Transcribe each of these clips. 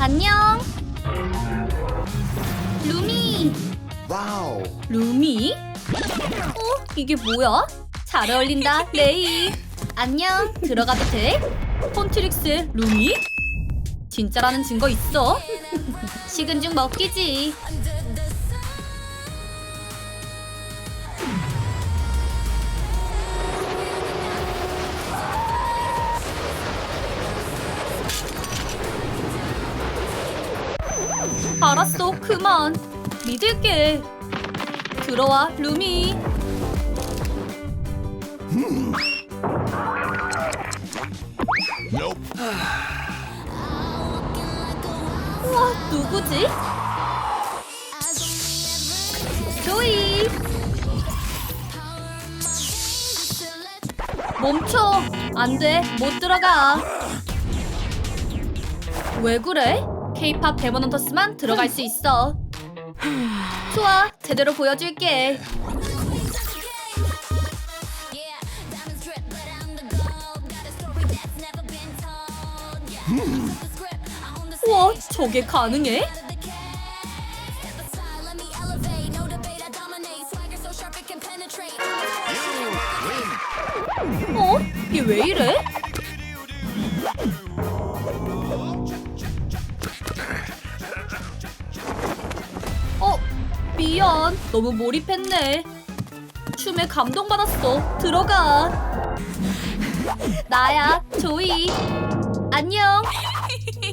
안녕. 루미. 와우. 루미? 어? 이게 뭐야? 잘 어울린다, 레이. 안녕. 들어가도 돼? 폰트릭스 루미? 진짜라는 증거 있어? 식은 죽 먹기지. 알았어, 그만. 믿을게. 들어와, 루미. 우와, 누구지? 조이. 멈춰. 안 돼. 못 들어가. 왜 그래? 케이팝 데모넌터스만 들어갈 수 있어. 좋아. 제대로 보여줄게. 우와, 저게 가능해? 너무 몰입했네. 춤에 감동받았어. 들어가. 나야, 조이. 안녕.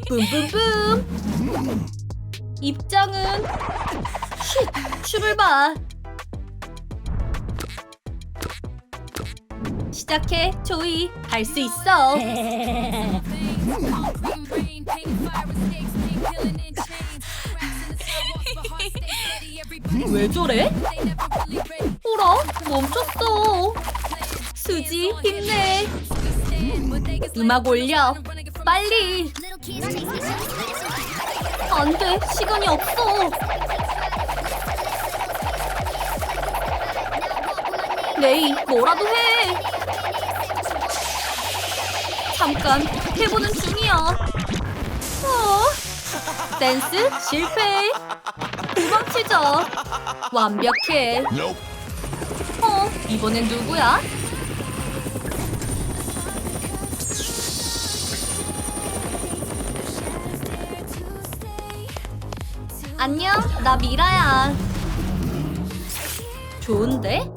뿜뿜뿜. 입장은 쉿, 춤을 봐. 시작해, 조이. 할 수 있어. 왜 저래? 어라, 멈췄어. 수지, 힘내. 음악 올려. 빨리. 안 돼, 시간이 없어. 레이, 뭐라도 해. 잠깐, 해보는 중이야. 어? 댄스 실패. 도망치자. 완벽해. 어, 이번엔 누구야? 안녕, 나 미라야. 좋은데?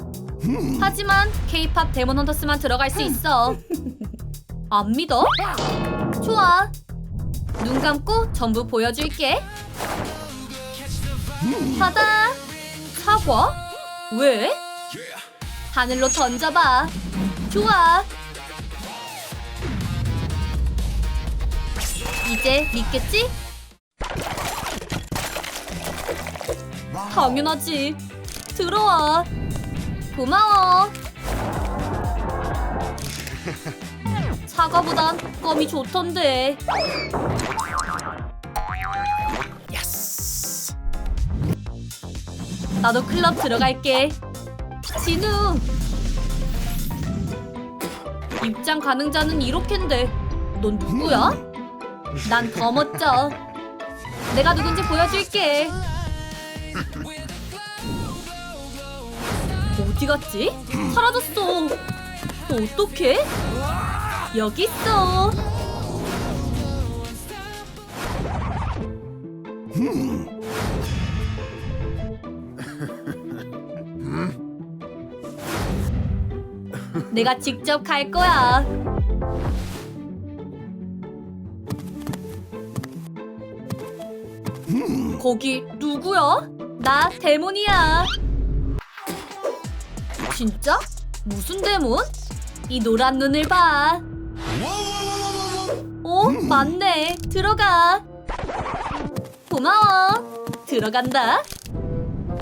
하지만 K-팝 데모넌터스만 들어갈 수 있어. 안 믿어? 좋아. 눈 감고 전부 보여줄게. 바다. 사과? 왜? 하늘로 던져봐. 좋아. 이제 믿겠지? 당연하지. 들어와. 고마워. 사과보단 껌이 좋던데. 나도 클럽 들어갈게. 진우. 입장 가능자는 이렇게인데. 넌 누구야? 난 더 멋져. 내가 누군지 보여줄게. 어디 갔지? 사라졌어. 어떡해? 여기 있어. 내가 직접 갈 거야. 거기 누구야? 나 데몬이야. 진짜? 무슨 데몬? 이 노란 눈을 봐. 어, 맞네. 들어가. 고마워. 들어간다.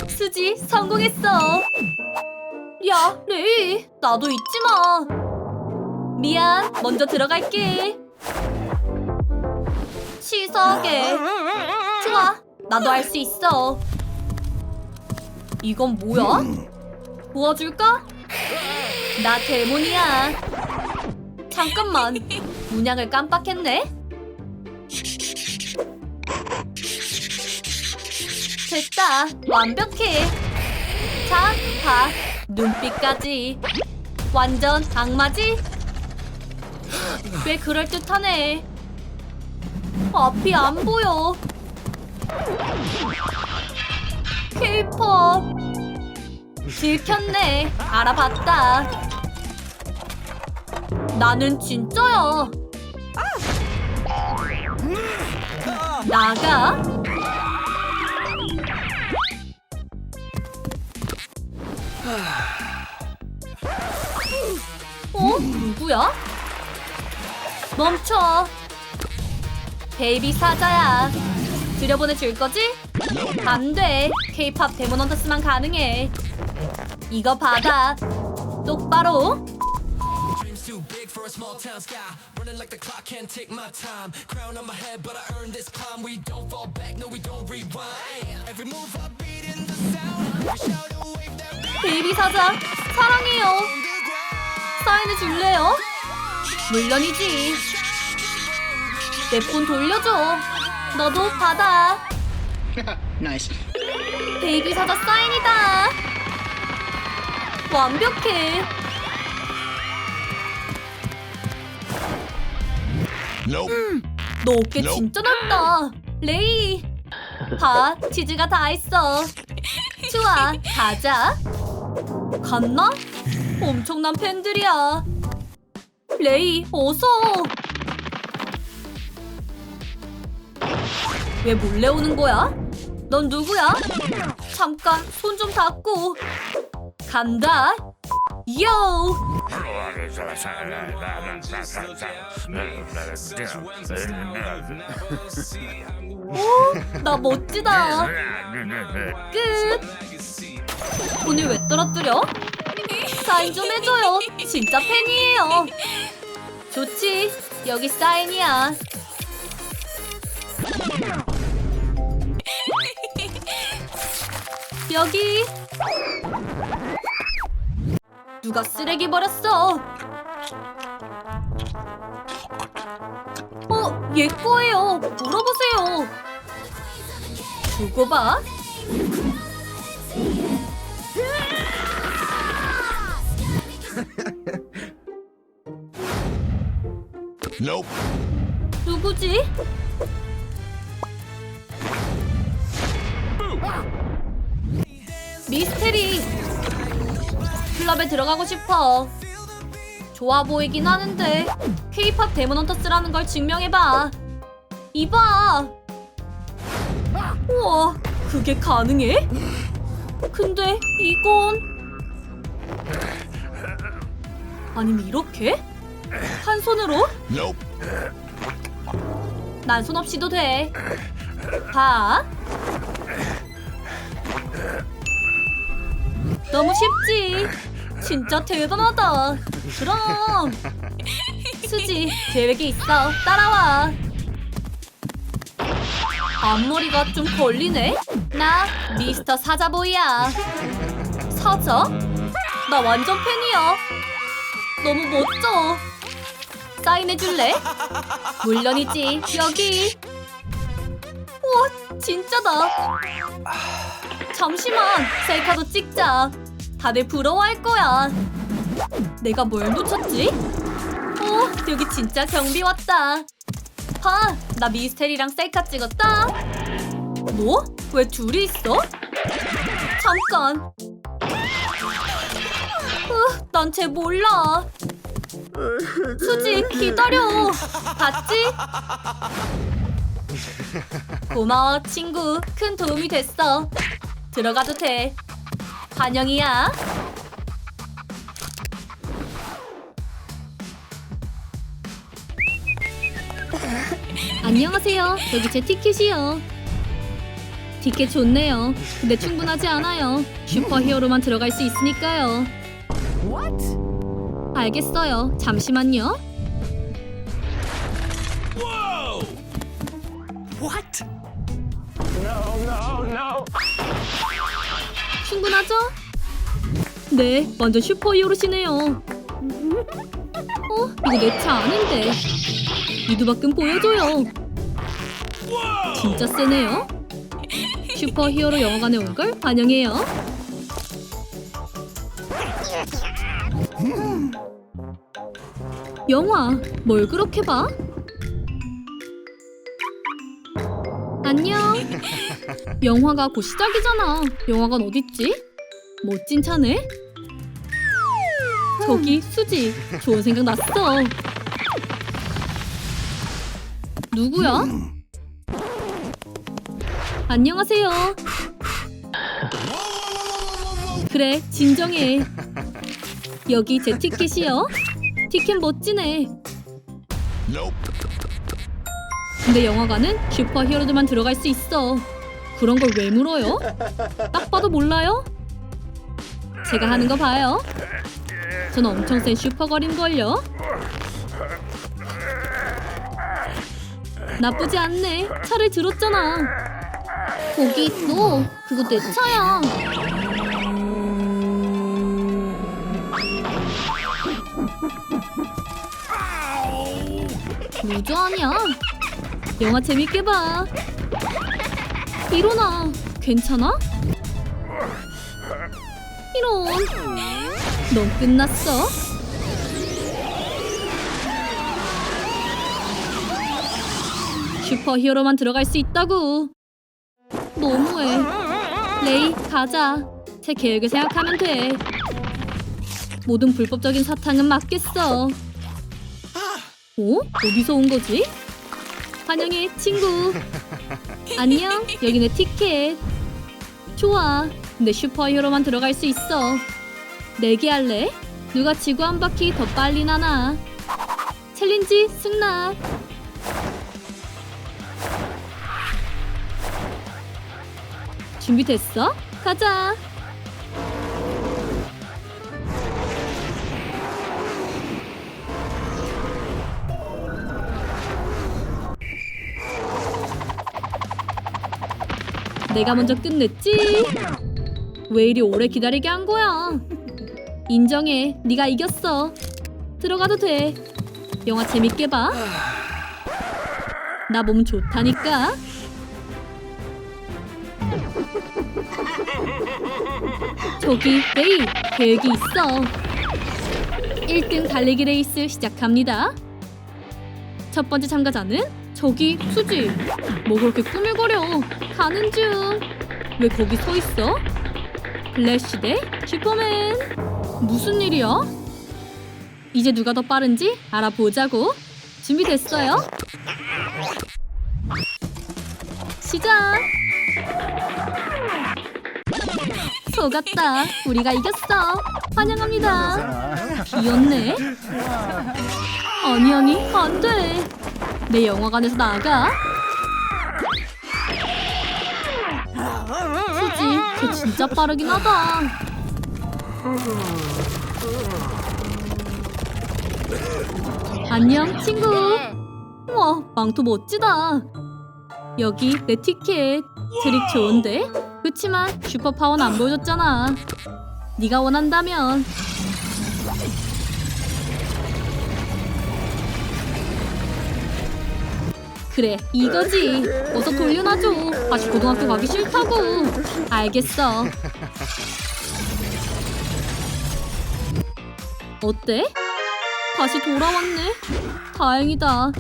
수지, 성공했어. 야, 레이, 나도 잊지 마. 미안, 먼저 들어갈게. 치사하게. 좋아, 나도 할 수 있어. 이건 뭐야? 도와줄까? 나 데몬이야. 잠깐만, 문양을 깜빡했네. 됐다. 완벽해. 자, 봐. 눈빛까지. 완전 악마지? 꽤 그럴듯하네. 앞이 안 보여. 케이팝. 들켰네. 알아봤다. 나는 진짜야. 나가. 어? 누구야? 멈춰. 베이비 사자야. 들여보내줄 거지? 안 돼. 케이팝 데모넌터스만 가능해. 이거 받아. 똑바로. Dreams too big for a small town sky. Running like the clock, can't take my time. Crown on my head, but I earned this climb. We don't fall back, no, we don't rewind. Every move I beat in the sound. We shout a wave that 베이비 사자, 사랑해요. 사인해 줄래요? 물론이지. 내 폰 돌려줘. 너도 받아. nice. 베이비 사자 사인이다. 완벽해. Nope. 너 어깨 진짜 넓다. 레이. 봐, 치즈가 다 있어. 좋아, 가자. 갔나? 엄청난 팬들이야. 레이, 어서. 왜 몰래 오는 거야? 넌 누구야? 잠깐 손 좀 닦고. 간다. 요! 오, 나 멋지다. 끝. 오늘 왜 떨어뜨려? 사인 좀 해줘요. 진짜 팬이에요. 좋지. 여기 사인이야. 여기. 누가 쓰레기 버렸어? 어, 얘 거예요. 물어보세요. 두고 봐. Nope. 누구지? 미스테리. 클럽에 들어가고 싶어. 좋아 보이긴 하는데 케이팝 데모넌터스라는 걸 증명해봐. 이봐. 우와, 그게 가능해? 근데 이건 아니면 이렇게? 한 손으로? 난 손 없이도 돼. 봐. 너무 쉽지. 진짜 대단하다. 그럼. 수지, 계획이 있어. 따라와. 앞머리가 좀 걸리네? 나 미스터 사자보이야. 사자? 나 완전 팬이야. 너무 멋져. 사인해줄래? 물론이지. 여기. 우와, 진짜다. 잠시만, 셀카도 찍자. 다들 부러워할 거야. 내가 뭘 놓쳤지? 어, 여기 진짜 경비 왔다. 봐, 나 미스테리랑 셀카 찍었다. 뭐? 왜 둘이 있어? 잠깐. 으, 난쟤 몰라. 수지 기다려. 봤지? 고마워 친구. 큰 도움이 됐어. 들어가도 돼. 환영이야. 안녕하세요. 여기 제 티켓이요. 티켓 좋네요. 근데 충분하지 않아요. 슈퍼히어로만 들어갈 수 있으니까요 알겠어요. 잠시만요. What? 충분하죠? 네, 완전 슈퍼히어로시네요. 어? 이거 내 차 아닌데. 이두박근 보여줘요. 진짜 세네요. 슈퍼히어로 영화관에 온 걸 환영해요. 영화 뭘 그렇게 봐? 안녕. 영화가 곧 시작이잖아. 영화관 어딨지? 멋진 차네. 저기 수지. 좋은 생각 났어. 누구야? 안녕하세요. 그래, 진정해. 여기 제 티켓이요. 티켓 멋지네. 근데 영화관은 슈퍼 히어로들만 들어갈 수 있어. 그런 걸 왜 물어요? 딱 봐도 몰라요? 제가 하는 거 봐요. 전 엄청 센 슈퍼걸인걸요. 나쁘지 않네. 차를 들었잖아. 거기 있어. 그거 내 차야. 루저 아니야? 영화 재밌게 봐. 일어나. 괜찮아? 이런. 넌 끝났어? 슈퍼히어로만 들어갈 수 있다고. 너무해. 레이, 가자. 제 계획을 생각하면 돼. 모든 불법적인 사탕은 막겠어. 어? 어디서 온 거지? 환영해, 친구. 안녕, 여기 내 티켓. 좋아. 근데 슈퍼히어로만 들어갈 수 있어. 내기 할래? 누가 지구 한 바퀴 더 빨리 나나? 챌린지 승낙. 준비됐어? 가자. 내가 먼저 끝냈지? 왜 이리 오래 기다리게 한 거야? 인정해. 네가 이겼어. 들어가도 돼. 영화 재밌게 봐. 나 몸 좋다니까. 저기 레이 계획이 있어. 1등 달리기 레이스 시작합니다. 첫 번째 참가자는 저기 수지. 뭐 그렇게 꾸물거려? 가는 중. 왜 거기 서 있어? 플래시 대 슈퍼맨. 무슨 일이야? 이제 누가 더 빠른지 알아보자고. 준비됐어요? 시작. 속았다. 우리가 이겼어. 환영합니다. 비었네. 아니 아니 안 돼. 내 영화관에서 나가. 수지, 걔 진짜 빠르긴 하다. 안녕 친구. 와 망토 멋지다. 여기 내 티켓. 트릭 좋은데? 그치만 슈퍼파워는 안 보여줬잖아. 네가 원한다면 그래 이거지. 어서 돌려놔줘. 다시 고등학교 가기 싫다고. 알겠어. 어때? 다시 돌아왔네? 다행이다.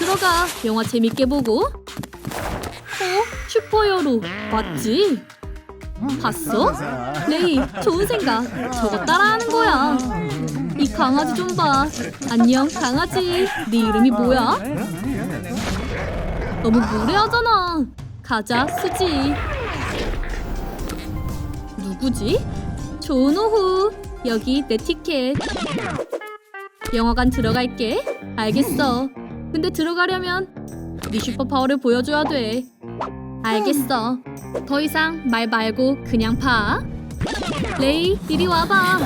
들어가. 영화 재밌게 보고. 어? 슈퍼히어로. 맞지? 봤어? 레이 좋은 생각. 저거 따라하는 거야. 이 강아지 좀 봐. 안녕 강아지. 네 이름이 뭐야? 너무 무례하잖아. 가자, 수지. 누구지? 좋은 오후. 여기 내 티켓. 영화관 들어갈게. 알겠어. 근데 들어가려면 네 슈퍼파워를 보여줘야 돼. 알겠어. 더 이상 말 말고 그냥 봐. 레이, 이리 와봐.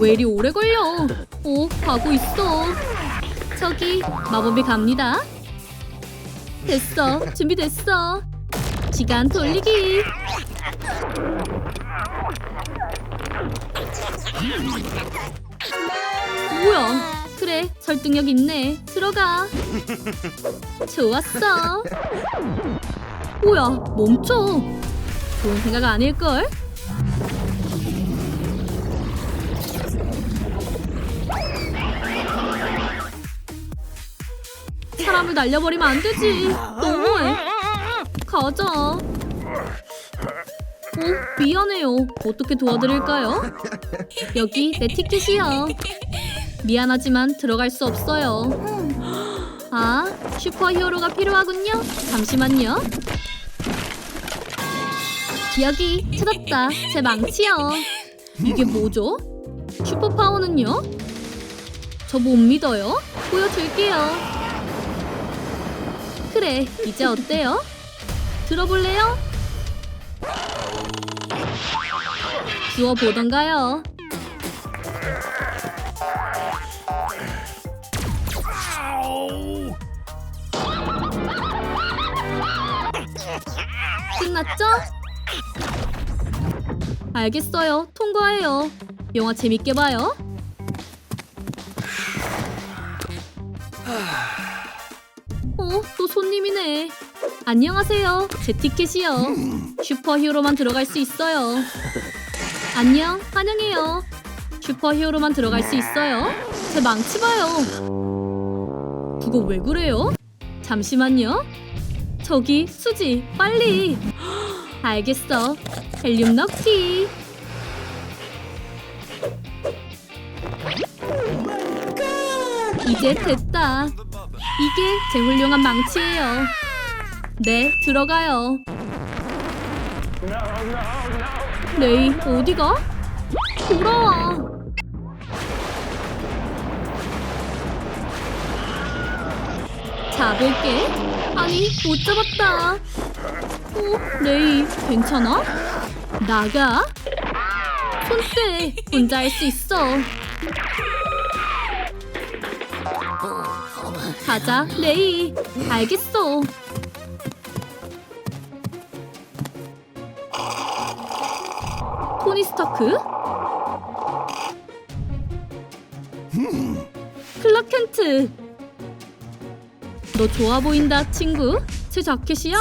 왜 이리 오래 걸려? 어, 가고 있어. 저기 마법이 갑니다. 됐어. 준비됐어. 시간 돌리기. 뭐야? 그래, 설득력 있네. 들어가. 좋았어. 뭐야, 멈춰. 좋은 생각 아닐걸? 사람을 날려버리면 안 되지. 너무해. 가자. 어, 미안해요. 어떻게 도와드릴까요? 여기 내 티켓이요. 미안하지만 들어갈 수 없어요. 아, 슈퍼히어로가 필요하군요. 잠시만요. 여기 찾았다. 제 망치요. 이게 뭐죠? 슈퍼파워는요? 저 못 믿어요. 보여줄게요. 그래, 이제 어때요? 들어볼래요? 주워 보던가요. 끝났죠? 알겠어요. 통과해요. 영화 재밌게 봐요. 손님이네. 안녕하세요. 제 티켓이요. 슈퍼히어로만 들어갈 수 있어요. 안녕, 환영해요. 슈퍼히어로만 들어갈 수 있어요. 제 망치 봐요. 그거 왜 그래요? 잠시만요. 저기 수지, 빨리. 알겠어. 헬륨 넣기. 이제 됐다. 이게 제 훌륭한 망치예요. 네, 들어가요. 레이, 어디가? 돌아와. 잡을게. 아니, 못 잡았다. 어, 레이, 괜찮아? 나가? 손대, 혼자 할 수 있어. 가자, 레이. 알겠어. 토니 스타크? 클락 켄트. 너 좋아 보인다, 친구. 제 자켓이야?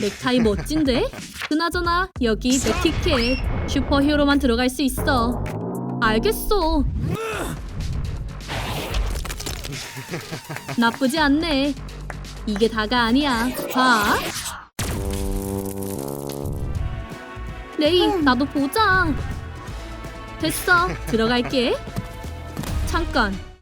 넥타이 멋진데? 그나저나 여기 내 티켓. 슈퍼히어로만 들어갈 수 있어. 알겠어. 나쁘지 않네. 이게 다가 아니야. 봐. 레이, 나도 보자. 됐어. 들어갈게. 잠깐.